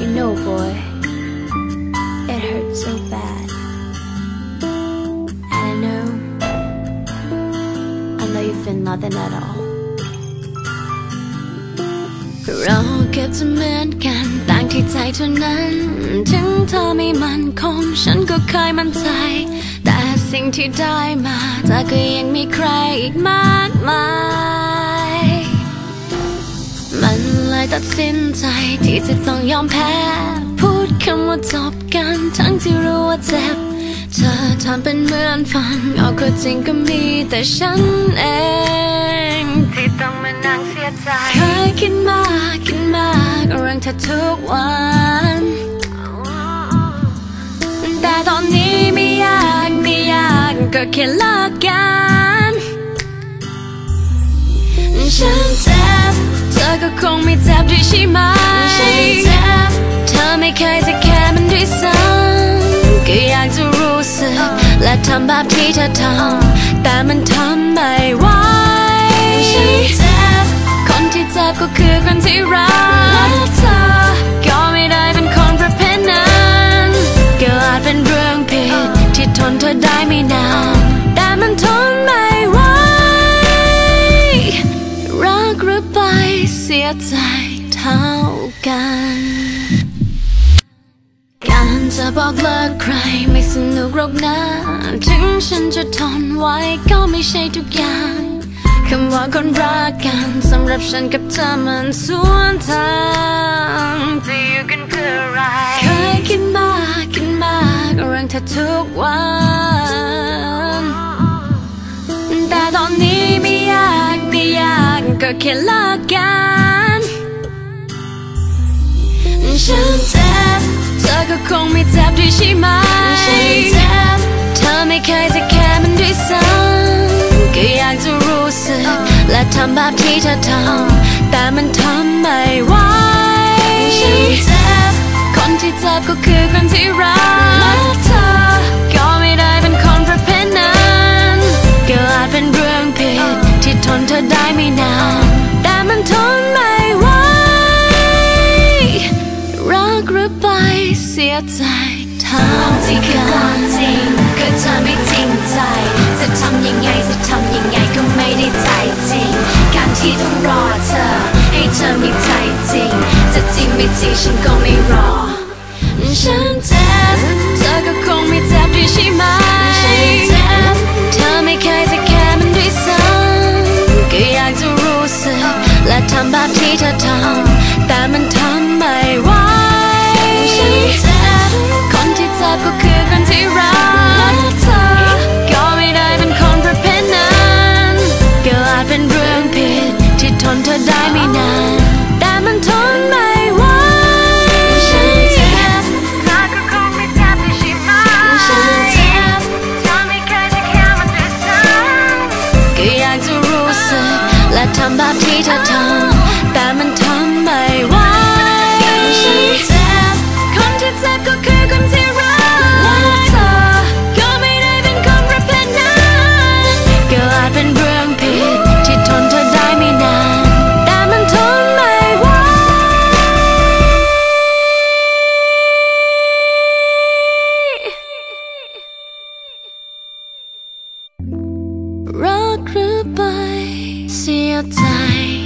You know, boy, it hurts so bad. And I know, I know you feel nothing at all. เราเก็บจะเหมือนกันต่างที่ใจเท่านั้น ถึงเธอไม่มั่นคง ฉันก็เคยมั่นใจ แต่สิ่งที่ได้มาเธอก็ยังมีใครอีกมากมาย มันเลยตัดสินใจที่จะต้องยอมแพ้ พูดคำว่าจบกันทั้งที่รู้ว่าเจ็บ เธอทำเป็นเหมือนฟังเอาก็จริงก็มีแต่ฉันเอง ที่ต้องมานั่งเสียใจ เคยคิดมากคิดมากเรื่องเธอทุกวัน แต่ตอนนี้ไม่อยากไม่อยากก็แค่เลิกกัน ฉันเจ็บ อก็คงไม่เจ็บด้วยใช่ไหมฉันเจ็บเธอไม่เคยจะแค่มันด้วยซ้ำก็อยากจะรู้สึกและทำแบบที่เธอทำแต่มันทำไม่ไหวฉันเจ็บคนที่เจ็บก็คือคนที่รักเธอก็ไม่ได้เป็นคนประเภทนั้นก็อาจเป็นเรื่องผิดที่ทนเธอได้ไม่นานแต่มันทนไม่ กหรือไปเสียใจเท่ากัน การจะบอกเลิกใครไม่สนุกหรอกนะ ถึงฉันจะทนไว้ก็ไม่ใช่ทุกอย่างคำว่าคนรักกันสำหรับฉันกับเธอมันสวนทางจะอยู่กันเพื่ออะไร เคยคิดมากคิดมากเรื่องเธอทุกวัน ค่เลิกกันฉันเจ็บเธอก็คงไม่เจ็บด้วยใช่ไหมฉันเจ็บเธอไม่เคยจะแค่มันด้วยซ้ำก็อยากจะรู้สึก และทำแบบที่เธอทำแต่มันทำไม่ไหวฉันเจ็บคนที่เจ็บก็คือคนที่รักเธอ นเธอได้ไม่นาน แต่มันทนไม่ไหวรักหรือไปเสียใจท่าที่คือความจริงก็เธอไม่จริงใจ จะทำยังไงจะทำยังไงก็ไม่ได้ใจจริง การที่ต้องรอเธอ ให้เธอมีใจจริง จะจริงไม่จริงฉันก็ไม่รอ ฉันเจ็บเธอก็คงไม่เจ็บด้วยใช่ไหมำแบบที่เธอทำแต่มันท night.